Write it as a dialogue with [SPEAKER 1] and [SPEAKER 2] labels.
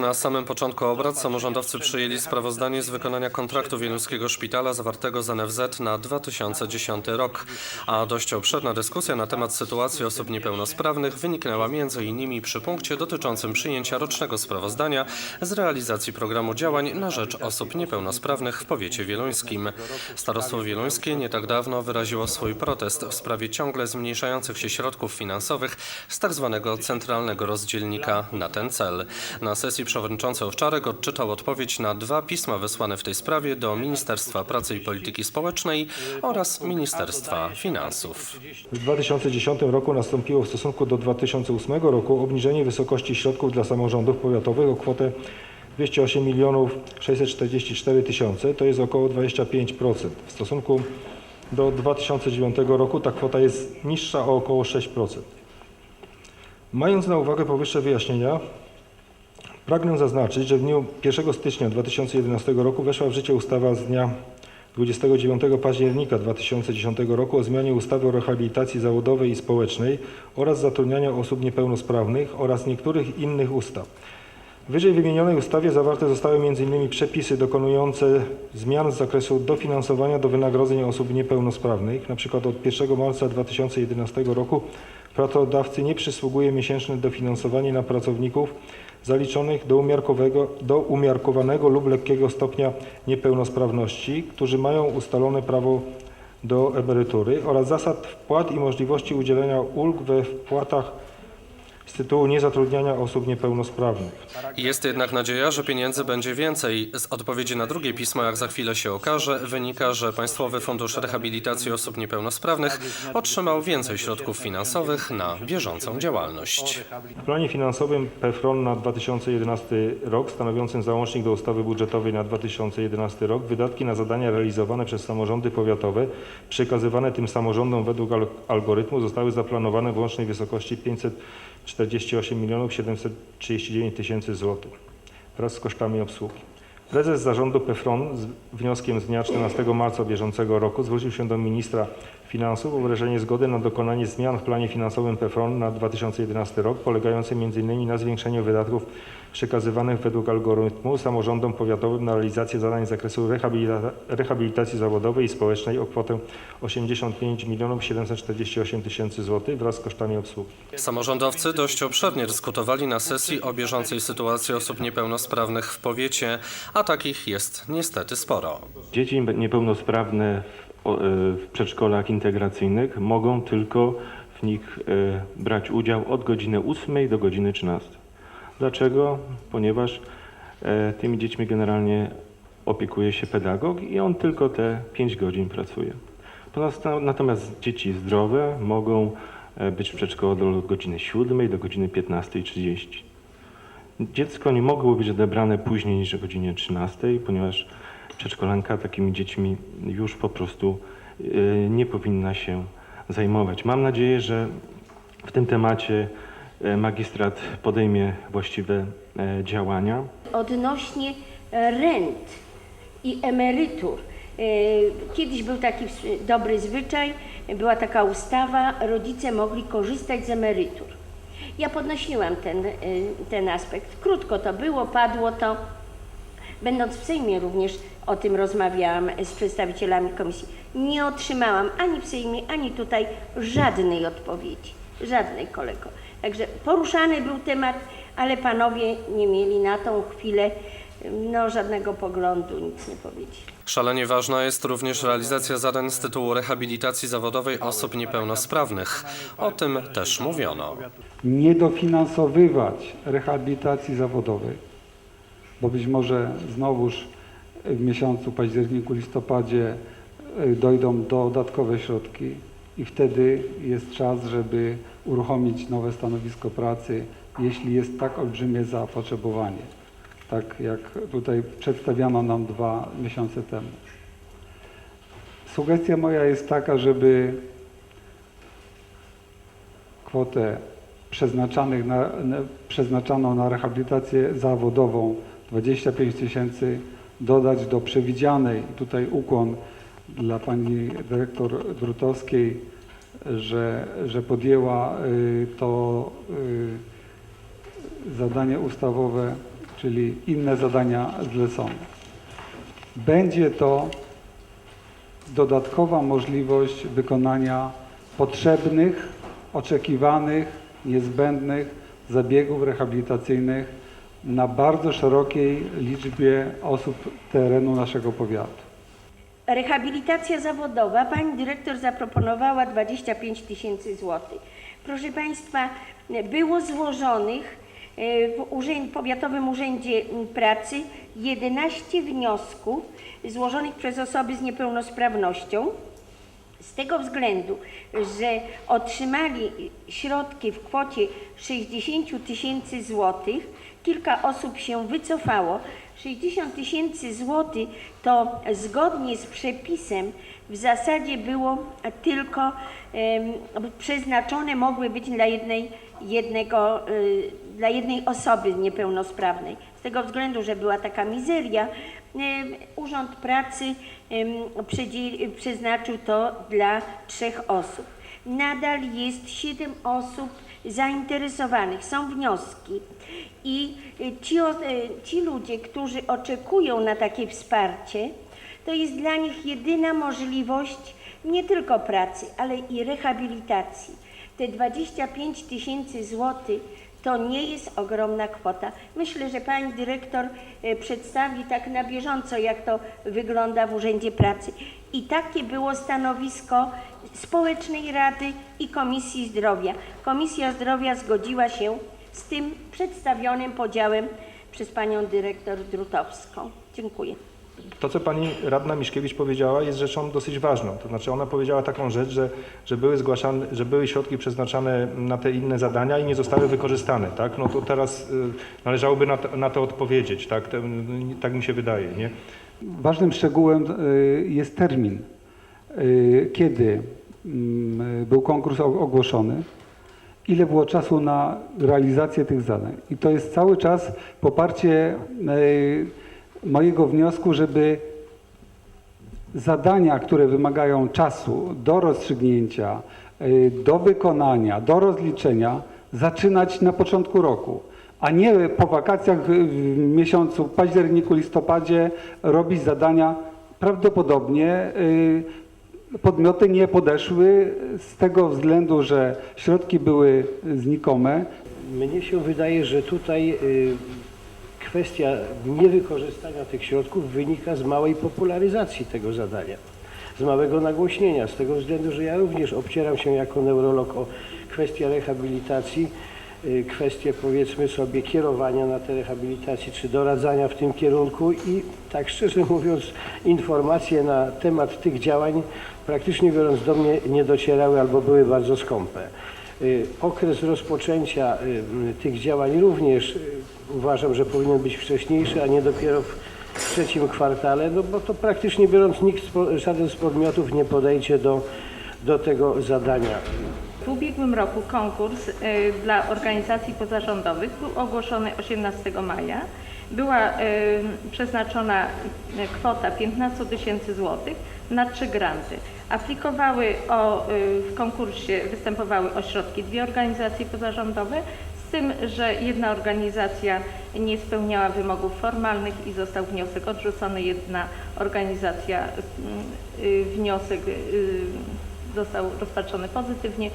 [SPEAKER 1] Na samym początku obrad samorządowcy przyjęli sprawozdanie z wykonania kontraktu Wieluńskiego Szpitala zawartego z NFZ na 2010 rok, a dość obszerna dyskusja na temat sytuacji osób niepełnosprawnych wyniknęła m.in. przy punkcie dotyczącym przyjęcia rocznego sprawozdania z realizacji programu działań na rzecz osób niepełnosprawnych w powiecie wieluńskim. Starostwo wieluńskie nie tak dawno wyraziło swój protest w sprawie ciągle zmniejszających się środków finansowych z tzw. centralnego rozdzielnika na ten cel. Na sesji przewodniczący Owczarek odczytał odpowiedź na dwa pisma wysłane w tej sprawie do Ministerstwa Pracy i Polityki Społecznej oraz Ministerstwa Finansów.
[SPEAKER 2] W 2010 roku nastąpiło w stosunku do 2008 roku obniżenie wysokości środków dla samorządów powiatowych o kwotę 208 milionów 644 tysiące, to jest około 25%. W stosunku do 2009 roku ta kwota jest niższa o około 6%. Mając na uwagę powyższe wyjaśnienia, pragnę zaznaczyć, że w dniu 1 stycznia 2011 roku weszła w życie ustawa z dnia 29 października 2010 roku o zmianie ustawy o rehabilitacji zawodowej i społecznej oraz zatrudnianiu osób niepełnosprawnych oraz niektórych innych ustaw. W wyżej wymienionej ustawie zawarte zostały m.in. przepisy dokonujące zmian z zakresu dofinansowania do wynagrodzeń osób niepełnosprawnych. Na przykład od 1 marca 2011 roku pracodawcy nie przysługuje miesięczne dofinansowanie na pracowników zaliczonych do, do umiarkowanego lub lekkiego stopnia niepełnosprawności, którzy mają ustalone prawo do emerytury oraz zasad wpłat i możliwości udzielenia ulg we wpłatach z tytułu niezatrudniania osób niepełnosprawnych.
[SPEAKER 1] Jest jednak nadzieja, że pieniędzy będzie więcej. Z odpowiedzi na drugie pismo, jak za chwilę się okaże, wynika, że Państwowy Fundusz Rehabilitacji Osób Niepełnosprawnych otrzymał więcej środków finansowych na bieżącą działalność.
[SPEAKER 2] W planie finansowym PFRON na 2011 rok, stanowiącym załącznik do ustawy budżetowej na 2011 rok, wydatki na zadania realizowane przez samorządy powiatowe, przekazywane tym samorządom według al- algorytmu, zostały zaplanowane w łącznej wysokości 548 milionów 739 tysięcy złotych wraz z kosztami obsługi. Prezes zarządu PFRON z wnioskiem z dnia 14 marca bieżącego roku zwrócił się do ministra finansów o wyrażenie zgody na dokonanie zmian w planie finansowym PFRON na 2011 rok, polegające m.in. na zwiększeniu wydatków przekazywanych według algorytmu samorządom powiatowym na realizację zadań z zakresu rehabilita- rehabilitacji zawodowej i społecznej o kwotę 85 milionów 748 tysięcy złotych wraz z kosztami obsługi.
[SPEAKER 1] Samorządowcy dość obszernie dyskutowali na sesji o bieżącej sytuacji osób niepełnosprawnych w powiecie, a takich jest niestety sporo.
[SPEAKER 3] Dzieci niepełnosprawne w, e, w przedszkolach integracyjnych mogą tylko w nich e, brać udział od godziny 8 do godziny 13. Dlaczego? Ponieważ e, tymi dziećmi generalnie opiekuje się pedagog i on tylko te 5 godzin pracuje. Natomiast dzieci zdrowe mogą e, być w przedszkolu od godziny 7 do godziny 15.30. Dziecko nie mogło być odebrane później niż o godzinie 13, ponieważ przedszkolanka takimi dziećmi już po prostu y, nie powinna się zajmować. Mam nadzieję, że w tym temacie magistrat podejmie właściwe y, działania.
[SPEAKER 4] odnośnie rent i emerytur. E, Kiedyś był taki dobry zwyczaj, była taka ustawa, rodzice mogli korzystać z emerytur. Ja podnosiłam ten, e, ten aspekt. Krótko to było, padło to. Będąc w Sejmie również o tym rozmawiałam z przedstawicielami komisji. Nie otrzymałam ani w Sejmie, ani tutaj żadnej odpowiedzi. Żadnej kolego. Także poruszany był temat, ale panowie nie mieli na tą chwilę no, żadnego poglądu, nic nie powiedzieli.
[SPEAKER 1] Szalenie ważna jest również realizacja zadań z tytułu rehabilitacji zawodowej osób niepełnosprawnych. O tym też mówiono.
[SPEAKER 5] nie dofinansowywać rehabilitacji zawodowej, bo być może znowuż w miesiącu październiku, listopadzie y, dojdą dodatkowe środki i wtedy jest czas, żeby uruchomić nowe stanowisko pracy, jeśli jest tak olbrzymie zapotrzebowanie, tak jak tutaj przedstawiano nam dwa miesiące temu. Sugestia moja jest taka, żeby kwotę przeznaczanych na, na, przeznaczaną na rehabilitację zawodową 25 tysięcy dodać do przewidzianej, tutaj ukłon dla pani dyrektor Drutowskiej, że, że podjęła y, to y, zadanie ustawowe, czyli inne zadania zlecone. Będzie to dodatkowa możliwość wykonania potrzebnych, oczekiwanych, niezbędnych zabiegów rehabilitacyjnych na bardzo szerokiej liczbie osób terenu naszego powiatu.
[SPEAKER 4] Rehabilitacja zawodowa. Pani dyrektor zaproponowała 25 tysięcy złotych. Proszę Państwa, było złożonych e, w urzęd, Powiatowym Urzędzie Pracy 11 wniosków złożonych przez osoby z niepełnosprawnością. Z tego względu, że otrzymali środki w kwocie 60 tysięcy złotych, kilka osób się wycofało. 60 tysięcy złotych to zgodnie z przepisem w zasadzie było tylko przeznaczone, mogły być dla jednej, jednego, y, dla jednej osoby niepełnosprawnej. Z tego względu, że była taka mizeria, em, Urząd Pracy przedzie- przeznaczył to dla trzech osób. Nadal jest siedem osób zainteresowanych, są wnioski i y, ci, y, ci ludzie, którzy oczekują na takie wsparcie, to jest dla nich jedyna możliwość nie tylko pracy, ale i rehabilitacji. Te 25 tysięcy złotych to nie jest ogromna kwota. Myślę, że pani dyrektor e, przedstawi tak na bieżąco, jak to wygląda w Urzędzie Pracy. I takie było stanowisko Społecznej Rady i Komisji Zdrowia. Komisja Zdrowia zgodziła się z tym przedstawionym podziałem przez panią dyrektor Drutowską. Dziękuję.
[SPEAKER 2] To, co pani radna Miszkiewicz powiedziała, jest rzeczą dosyć ważną. To znaczy ona powiedziała taką rzecz, że, że, były zgłaszane, że były środki przeznaczane na te inne zadania i nie zostały wykorzystane. Tak? No to teraz y, należałoby na to, na to odpowiedzieć. Tak? Y, tak mi się wydaje. Nie?
[SPEAKER 5] Ważnym szczegółem y, jest termin, y, kiedy mm, był konkurs ogłoszony, ile było czasu na realizację tych zadań. I to jest cały czas poparcie mojego wniosku, żeby zadania, które wymagają czasu do rozstrzygnięcia, do wykonania, do rozliczenia, zaczynać na początku roku, a nie po wakacjach w, miesiącu październiku, listopadzie robić zadania. Prawdopodobnie y, podmioty nie podeszły z tego względu, że środki były znikome,
[SPEAKER 6] Mnie się wydaje, że tutaj y, kwestia niewykorzystania tych środków wynika z małej popularyzacji tego zadania, z małego nagłośnienia, z tego względu, że ja również obcieram się jako neurolog o kwestię rehabilitacji, y, kwestię powiedzmy sobie kierowania na te rehabilitacji czy doradzania w tym kierunku i tak szczerze mówiąc informacje na temat tych działań praktycznie biorąc do mnie nie docierały albo były bardzo skąpe. Y, Okres rozpoczęcia y, tych działań również uważam, że powinien być wcześniejszy, a nie dopiero w trzecim kwartale, no bo to praktycznie biorąc nikt, żaden z podmiotów nie podejdzie do, do tego zadania.
[SPEAKER 7] W ubiegłym roku konkurs y, dla organizacji pozarządowych był ogłoszony 18 maja. Była y, przeznaczona y, kwota 15 tysięcy złotych na trzy granty. Aplikowały o, w konkursie, występowały o środki dwie organizacje pozarządowe, z tym, że jedna organizacja nie spełniała wymogów formalnych i został wniosek odrzucony. Jedna organizacja, y, wniosek został rozpatrzony pozytywnie.